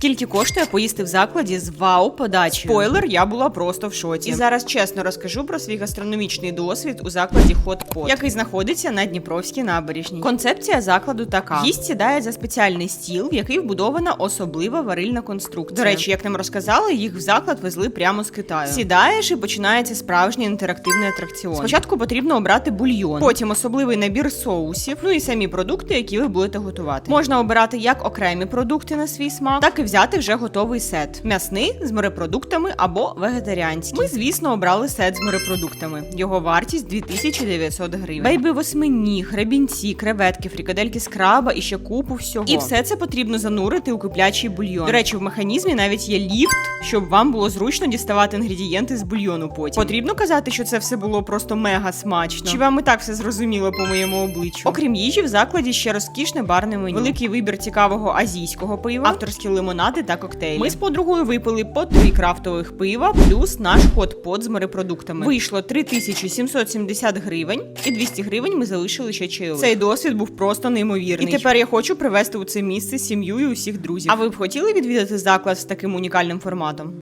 Скільки коштує поїсти в закладі з вау подачею? Спойлер, я була просто в шоці. І зараз чесно розкажу про свій гастрономічний досвід у закладі Hot Pot, який знаходиться на Дніпровській набережній. Концепція закладу така: гість сідає за спеціальний стіл, в який вбудована особлива варильна конструкція. До речі, як нам розказали, їх в заклад везли прямо з Китаю. Сідаєш і починається справжній інтерактивний атракціон. Спочатку потрібно обрати бульйон, потім особливий набір соусів, ну і самі продукти, які ви будете готувати. Можна обирати як окремі продукти на свій смак, так і взяти вже готовий сет: м'ясний з морепродуктами або вегетаріанський. Ми, звісно, обрали сет з морепродуктами. Його вартість 2900 гривень. Бейби восьмині, гребінці, креветки, фрікадельки з краба і ще купу всього. І все це потрібно занурити у киплячий бульйон. До речі, в механізмі навіть є ліфт, щоб вам було зручно діставати інгредієнти з бульйону. Потім потрібно казати, що це все було просто мега смачно. Чи вам і так все зрозуміло по моєму обличчю? Окрім їжі, в закладі ще розкішне барне меню. Великий вибір цікавого азійського пива, авторські лимонади та коктейлі. Ми з подругою випили по три крафтових пива, плюс наш хот-пот з морепродуктами. Вийшло 3770 гривень, і 200 гривень ми залишили ще чайових. Цей досвід був просто неймовірний. І тепер я хочу привезти у це місце сім'ю і усіх друзів. А ви б хотіли відвідати заклад з таким унікальним форматом?